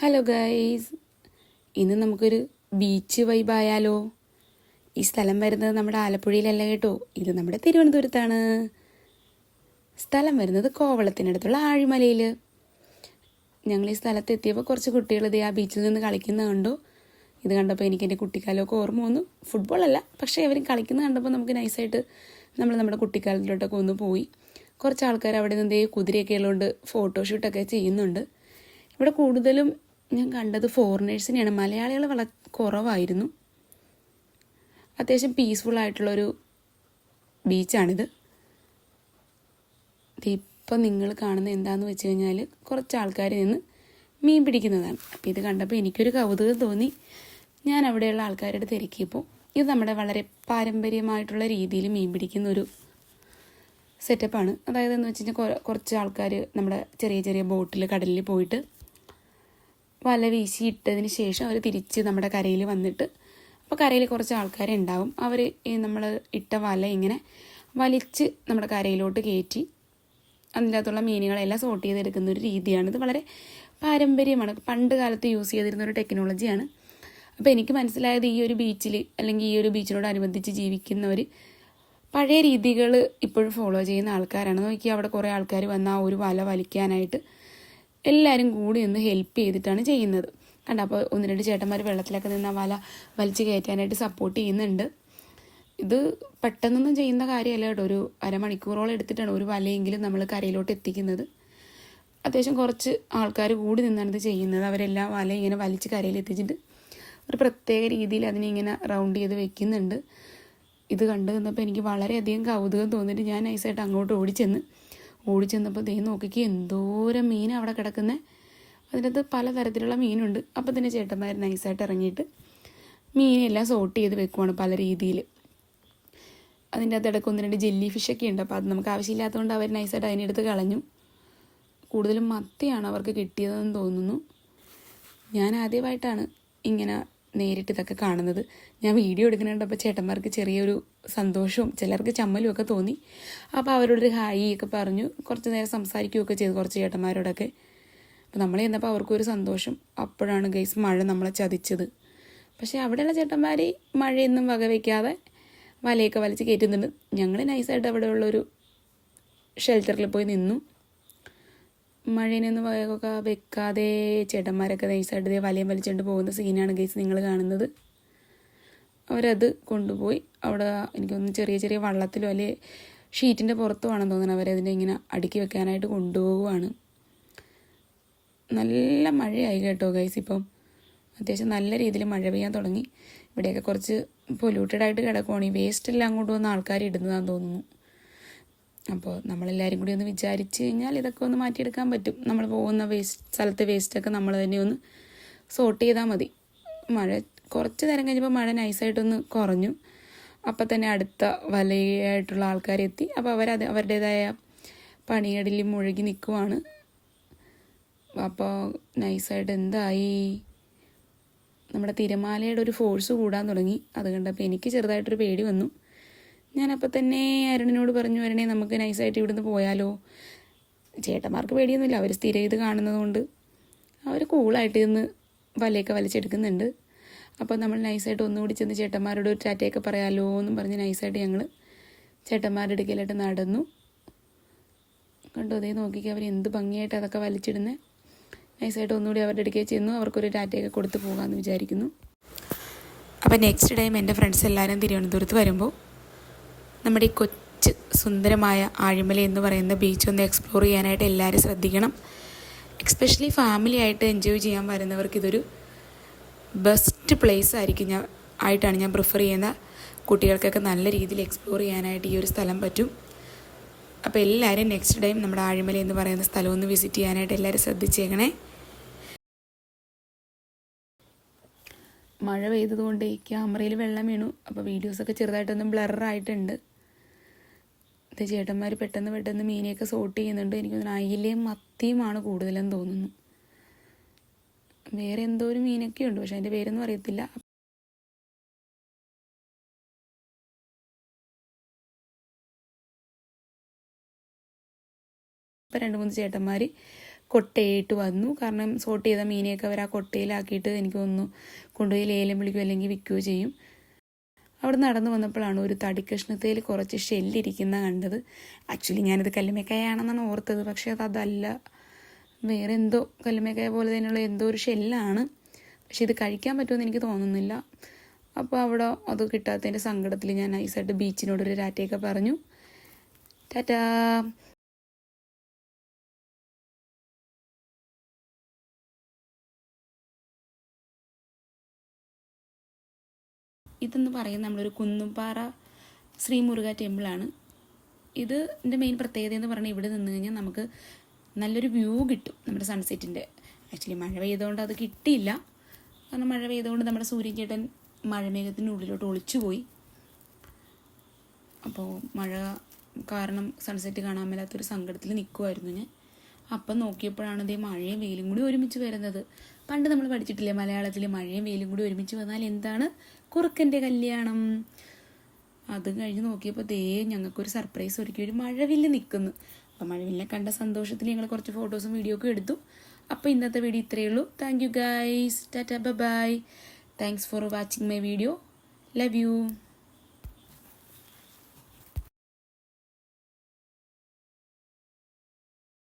Hello guys ഇന്ന് നമുക്കൊരു beach vibe വൈബായാലോ ഈ സ്ഥലം വരുന്നത് നമ്മുടെ ആലപ്പുഴയിലല്ല കേട്ടോ. ഇത് നമ്മുടെ തിരുവനന്തപുരത്താണ്. സ്ഥലം വരുന്നത് കോവളത്തിനടുത്തുള്ള ആഴിമലയിൽ ഞങ്ങൾ ഈ സ്ഥലത്ത് എത്തിയപ്പോൾ കുറച്ച് കുട്ടികൾ ഇത് ആ ബീച്ചിൽ നിന്ന് കളിക്കുന്ന കണ്ടു. ഇത് കണ്ടപ്പോൾ എനിക്ക് എന്റെ കുട്ടിക്കാലമൊക്കെ ഓർമ്മ വന്നു. ഫുട്ബോളല്ല പക്ഷേ അവരും കളിക്കുന്നത് കണ്ടപ്പോൾ നമുക്ക് നൈസായിട്ട് നമ്മൾ നമ്മുടെ കുട്ടിക്കാലത്തിലോട്ടൊക്കെ ഒന്ന് പോയി. കുറച്ച് ആൾക്കാർ അവിടെ നിന്ന് കുതിരയൊക്കെ ഉള്ളതുകൊണ്ട് ഫോട്ടോഷൂട്ടൊക്കെ ചെയ്യുന്നുണ്ട്. ഇവിടെ കൂടുതലും ഞാൻ കണ്ടത് ഫോറിനേഴ്സിനെയാണ്. മലയാളികൾ വള കുറവായിരുന്നു. അത്യാവശ്യം പീസ്ഫുൾ ആയിട്ടുള്ളൊരു ബീച്ചാണിത് ഇപ്പം നിങ്ങൾ കാണുന്നത് എന്താന്ന് വെച്ച് കഴിഞ്ഞാൽ കുറച്ച് ആൾക്കാർ നിന്ന് മീൻ പിടിക്കുന്നതാണ്. അപ്പോൾ ഇത് കണ്ടപ്പോൾ എനിക്കൊരു കൗതുകം തോന്നി. ഞാൻ അവിടെയുള്ള ആൾക്കാരുടെ തിരക്കിയപ്പോൾ ഇത് നമ്മുടെ വളരെ പാരമ്പര്യമായിട്ടുള്ള രീതിയിൽ മീൻ പിടിക്കുന്ന ഒരു സെറ്റപ്പാണ് അതായത് എന്ന് വെച്ച് കഴിഞ്ഞാൽ കുറച്ച് ആൾക്കാർ നമ്മുടെ ചെറിയ ചെറിയ ബോട്ടിൽ കടലിൽ പോയിട്ട് വല വീശി ഇട്ടതിന് ശേഷം അവർ തിരിച്ച് നമ്മുടെ കരയിൽ വന്നിട്ട് അപ്പോൾ കരയിൽ കുറച്ച് ആൾക്കാരുണ്ടാവും അവർ നമ്മൾ ഇട്ട വല ഇങ്ങനെ വലിച്ച് നമ്മുടെ കരയിലോട്ട് കയറ്റി അതിന്റെ അകത്തുള്ള മീനുകളെല്ലാം സോർട്ട് ചെയ്തെടുക്കുന്ന ഒരു രീതിയാണ്. ഇത് വളരെ പാരമ്പര്യമാണ്. പണ്ട് കാലത്ത് യൂസ് ചെയ്തിരുന്ന ഒരു ടെക്നോളജിയാണ് അപ്പോൾ എനിക്ക് മനസ്സിലായത് ഈ ഒരു ബീച്ചിൽ അല്ലെങ്കിൽ ഈ ഒരു ബീച്ചിനോടനുബന്ധിച്ച് ജീവിക്കുന്നവർ പഴയ രീതികൾ ഇപ്പോഴും ഫോളോ ചെയ്യുന്ന ആൾക്കാരാണ്. നോക്കി അവിടെ കുറേ ആൾക്കാർ വന്ന് ആ ഒരു വല വലിക്കാനായിട്ട് എല്ലാവരും കൂടി ഒന്ന് ഹെൽപ്പ് ചെയ്തിട്ടാണ് ചെയ്യുന്നത്. കണ്ട? അപ്പോൾ ഒന്ന് രണ്ട് ചേട്ടന്മാർ വെള്ളത്തിലൊക്കെ നിന്ന് വല വലിച്ചു കയറ്റാനായിട്ട് സപ്പോർട്ട് ചെയ്യുന്നുണ്ട്. ഇത് പെട്ടെന്നൊന്നും ചെയ്യുന്ന കാര്യമല്ല കേട്ടോ. ഒരു അരമണിക്കൂറോളം എടുത്തിട്ടാണ് ഒരു വലയെങ്കിലും നമ്മൾ കരയിലോട്ട് എത്തിക്കുന്നത്. അത്യാവശ്യം കുറച്ച് ആൾക്കാർ കൂടി നിന്നാണ് ഇത് ചെയ്യുന്നത്. അവരെല്ലാം വല ഇങ്ങനെ വലിച്ച് കരയിൽ എത്തിച്ചിട്ട് ഒരു പ്രത്യേക രീതിയിൽ അതിനെ ഇങ്ങനെ റൗണ്ട് ചെയ്ത് വെക്കുന്നുണ്ട്. ഇത് കണ്ടു നിന്നപ്പോൾ എനിക്ക് വളരെയധികം കൗതുകം തോന്നിയിട്ട് ഞാൻ നൈസായിട്ട് അങ്ങോട്ട് ഓടിച്ചെന്ന്. ഓടിച്ചെന്നപ്പോൾ ദേ നോക്കിക്ക് എന്തോരം മീൻ അവിടെ കിടക്കുന്നത് അതിനകത്ത് പലതരത്തിലുള്ള മീനുണ്ട്. അപ്പോൾ തന്നെ ചേട്ടന്മാർ നൈസായിട്ട് ഇറങ്ങിയിട്ട് മീനെല്ലാം സോട്ട് ചെയ്ത് വെക്കുവാണ് പല രീതിയിൽ അതിന്റെ അകത്ത് ഇടയ്ക്ക് ഒന്ന് രണ്ട് ജെല്ലി ഫിഷൊക്കെ ഉണ്ട്. അപ്പോൾ അത് നമുക്ക് ആവശ്യമില്ലാത്തതുകൊണ്ട് അവർ നൈസായിട്ട് അതിനെടുത്ത് കളഞ്ഞു. കൂടുതലും മത്തിയാണ് അവർക്ക് കിട്ടിയതെന്ന് തോന്നുന്നു. ഞാൻ ആദ്യമായിട്ടാണ് ഇങ്ങനെ നേരിട്ട് ഇതൊക്കെ കാണുന്നത്. ഞാൻ വീഡിയോ എടുക്കുന്നുണ്ടപ്പോൾ ചേട്ടന്മാർക്ക് ചെറിയൊരു സന്തോഷവും ചിലർക്ക് ചമ്മലും ഒക്കെ തോന്നി. അപ്പോൾ അവരോടൊരു ഹായി ഒക്കെ പറഞ്ഞു. കുറച്ച് നേരം സംസാരിക്കുകയൊക്കെ ചെയ്തു കുറച്ച് ചേട്ടന്മാരോടൊക്കെ. അപ്പോൾ നമ്മൾ ചെന്നപ്പോൾ അവർക്കൊരു സന്തോഷം. അപ്പോഴാണ് ഗൈസ് മഴ നമ്മളെ ചതിച്ചത്. പക്ഷേ അവിടെയുള്ള ചേട്ടന്മാർ മഴയൊന്നും വകവയ്ക്കാതെ വലയൊക്കെ വലിച്ച് കയറ്റുന്നുണ്ട്. ഞങ്ങൾ നൈസായിട്ട് അവിടെയുള്ളൊരു ഷെൽട്ടറിൽ പോയി നിന്നു. മഴയിനൊന്നും വകയൊക്കെ വെക്കാതെ ചേട്ടന്മാരൊക്കെ നൈസായിട്ട് ഇതേ വലയം വലിച്ചുകൊണ്ട് പോകുന്ന സീനാണ് ഗൈസ് നിങ്ങൾ കാണുന്നത്. അവരത് കൊണ്ടുപോയി. അവിടെ എനിക്കൊന്ന് ചെറിയ ചെറിയ വള്ളത്തിലോ അല്ലെ ഷീറ്റിന്റെ പുറത്തുമാണെന്ന് തോന്നുന്നു അവരതിനെ ഇങ്ങനെ അടുക്കി വെക്കാനായിട്ട് കൊണ്ടുപോവുകയാണ് നല്ല മഴയായി കേട്ടോ ഗൈസ് ഇപ്പം. അത്യാവശ്യം നല്ല രീതിയിൽ മഴ പെയ്യാൻ തുടങ്ങി. ഇവിടെയൊക്കെ കുറച്ച് പൊല്യൂട്ടഡ് ആയിട്ട് കിടക്കുവാണ്. ഈ വേസ്റ്റ് എല്ലാം അങ്ങോട്ട് വന്ന് ആൾക്കാർ ഇടുന്നതാന്ന് തോന്നുന്നു. അപ്പോൾ നമ്മളെല്ലാവരും കൂടി ഒന്ന് വിചാരിച്ച് കഴിഞ്ഞാൽ ഇതൊക്കെ ഒന്ന് മാറ്റിയെടുക്കാൻ പറ്റും. നമ്മൾ പോകുന്ന വേസ്റ്റ് സ്ഥലത്തെ വേസ്റ്റൊക്കെ നമ്മൾ തന്നെ ഒന്ന് സോർട്ട് ചെയ്താൽ മതി. മഴ കുറച്ച് നേരം കഴിഞ്ഞപ്പോൾ മഴ നൈസായിട്ടൊന്ന് കുറഞ്ഞു. അപ്പം തന്നെ അടുത്ത വലയായിട്ടുള്ള ആൾക്കാരെത്തി അപ്പോൾ അവരത് അവരുടേതായ പണികളിൽ മുഴുകി നിൽക്കുവാണ്. അപ്പോൾ നൈസായിട്ട് എന്തായി? നമ്മുടെ തിരമാലയുടെ ഒരു ഫോഴ്സ് കൂടാൻ തുടങ്ങി. അത് കണ്ടപ്പോൾ എനിക്ക് ചെറുതായിട്ടൊരു പേടി വന്നു. ഞാനപ്പോൾ തന്നെ അരുണിനോട് പറഞ്ഞു അരുണേ നമുക്ക് നൈസായിട്ട് ഇവിടുന്ന് പോയാലോ? ചേട്ടന്മാർക്ക് പേടിയൊന്നുമില്ല. അവർ സ്ഥിരം ഇത് കാണുന്നതുകൊണ്ട് അവർ കൂളായിട്ട് ഇന്ന് വലയൊക്കെ വലിച്ചെടുക്കുന്നുണ്ട്. അപ്പോൾ നമ്മൾ നൈസായിട്ട് ഒന്നുകൂടി ചെന്ന് ചേട്ടന്മാരോട് ഒരു ടാറ്റയൊക്കെ പറയാലോ എന്നും പറഞ്ഞ് നൈസായിട്ട് ഞങ്ങൾ ചേട്ടന്മാരുടെ അടുക്കലായിട്ട് നടന്നു. കണ്ടു അതേ നോക്കിക്കുക അവർ എന്ത് ഭംഗിയായിട്ട് അതൊക്കെ വലിച്ചിടുന്നത് നൈസായിട്ട് ഒന്നുകൂടി അവരുടെ അടുക്കൽ ചെന്നു അവർക്കൊരു ടാറ്റയൊക്കെ കൊടുത്ത് പോകാമെന്ന് വിചാരിക്കുന്നു. അപ്പോൾ നെക്സ്റ്റ് ടൈം എന്റെ ഫ്രണ്ട്സ് എല്ലാവരും തിരുവനന്തപുരത്ത് വരുമ്പോൾ നമ്മുടെ ഈ കൊച്ച് സുന്ദരമായ ആഴിമല എന്ന് പറയുന്ന ബീച്ച് ഒന്ന് എക്സ്പ്ലോർ ചെയ്യാനായിട്ട് എല്ലാവരും ശ്രദ്ധിക്കണം. എക്സ്പെഷ്യലി ഫാമിലി ആയിട്ട് എൻജോയ് ചെയ്യാൻ വരുന്നവർക്ക് ഇതൊരു ബെസ്റ്റ് പ്ലേസ് ആയിരിക്കും ഞാൻ ആയിട്ടാണ് ഞാൻ പ്രിഫർ ചെയ്യുന്ന കുട്ടികൾക്കൊക്കെ നല്ല രീതിയിൽ എക്സ്പ്ലോർ ചെയ്യാനായിട്ട് ഈ ഒരു സ്ഥലം പറ്റും. അപ്പോൾ എല്ലാവരും നെക്സ്റ്റ് ടൈം നമ്മുടെ ആഴിമല എന്ന് പറയുന്ന സ്ഥലം ഒന്ന് വിസിറ്റ് ചെയ്യാനായിട്ട് എല്ലാവരും ശ്രദ്ധിച്ചേക്കണേ. മഴ പെയ്തതുകൊണ്ട് ക്യാമറയിൽ വെള്ളം വീണു. അപ്പോൾ വീഡിയോസൊക്കെ ചെറുതായിട്ടൊന്നും ബ്ലറായിട്ടുണ്ട് ചേട്ടന്മാർ പെട്ടെന്ന് പെട്ടെന്ന് മീനെയൊക്കെ സോട്ട് ചെയ്യുന്നുണ്ട്. എനിക്ക് തോന്നുന്നു അയിലയും മത്തിയുമാണ് കൂടുതലെന്ന് തോന്നുന്നു. വേറെ എന്തോ ഒരു മീനൊക്കെ ഉണ്ട്. പക്ഷെ അതിന്റെ പേരൊന്നും അറിയത്തില്ല. അപ്പം രണ്ട് മൂന്ന് ചേട്ടന്മാർ കൊട്ടയിട്ട് വന്നു. കാരണം സോട്ട് ചെയ്ത മീനെയൊക്കെ അവർ ആ കൊട്ടയിലാക്കിയിട്ട് എനിക്ക് തോന്നുന്നു കൊണ്ടുപോയി ലേലം വിളിക്കുകയോ അല്ലെങ്കിൽ വിൽക്കുകയോ ചെയ്യും. അവിടെ നടന്നു വന്നപ്പോഴാണ് ഒരു തടിക്കഷ്ണത്തിൽ കുറച്ച് ഷെല്ലിരിക്കുന്ന കണ്ടത്. ആക്ച്വലി ഞാനത് കല്ലുമേക്കായാണെന്നാണ് ഓർത്തത്. പക്ഷേ അത് അതല്ല. വേറെ എന്തോ കല്ലുമേക്കായ പോലെ തന്നെയുള്ള എന്തോ ഒരു ഷെല്ലാണ്. പക്ഷെ ഇത് കഴിക്കാൻ പറ്റുമെന്ന് എനിക്ക് തോന്നുന്നില്ല. അപ്പോൾ അവിടെ അത് കിട്ടാത്തതിന്റെ സങ്കടത്തിൽ ഞാൻ ഐസായിട്ട് ബീച്ചിനോടൊരു ടാറ്റയൊക്കെ പറഞ്ഞു. ടാറ്റാ. ഇതെന്ന് പറയുന്ന നമ്മളൊരു കുന്നുംപാറ ശ്രീമുരുക ടെമ്പിളാണ്. ഇത് എന്റെ മെയിൻ പ്രത്യേകത എന്ന് പറഞ്ഞാൽ ഇവിടെ നിന്ന് കഴിഞ്ഞാൽ നമുക്ക് നല്ലൊരു വ്യൂ കിട്ടും നമ്മുടെ സൺസെറ്റിന്റെ ആക്ച്വലി മഴ പെയ്തുകൊണ്ട് അത് കിട്ടിയില്ല. കാരണം മഴ പെയ്തുകൊണ്ട് നമ്മുടെ സൂര്യചേട്ടൻ മഴമേഘത്തിന്റെ ഉള്ളിലോട്ട് ഒളിച്ചു പോയി അപ്പോൾ മഴ കാരണം സൺസെറ്റ് കാണാൻ മേലാത്തൊരു സങ്കടത്തിൽ നിൽക്കുമായിരുന്നു ഞാൻ. അപ്പം നോക്കിയപ്പോഴാണ് ഇതേ മഴയും വെയിലും കൂടി ഒരുമിച്ച് വരുന്നത്. പണ്ട് നമ്മൾ പഠിച്ചിട്ടില്ലേ മലയാളത്തിൽ മഴയും വെയിലും കൂടി ഒരുമിച്ച് വന്നാൽ എന്താണ്? കുറുക്കന്റെ കല്യാണം. അത് കഴിഞ്ഞ് നോക്കിയപ്പോൾ ദേ ഞങ്ങൾക്കൊരു സർപ്രൈസ് ഒരുക്കി. ഒരു മഴവില്ല് നിൽക്കുന്നു അപ്പം മഴവില്ലിനെ കണ്ട സന്തോഷത്തിൽ ഞങ്ങൾ കുറച്ച് ഫോട്ടോസും വീഡിയോ ഒക്കെ എടുത്തു. അപ്പോൾ ഇന്നത്തെ വീഡിയോ ഇത്രയേ ഉള്ളൂ. Thank you guys tata bye thanks for watching my video love you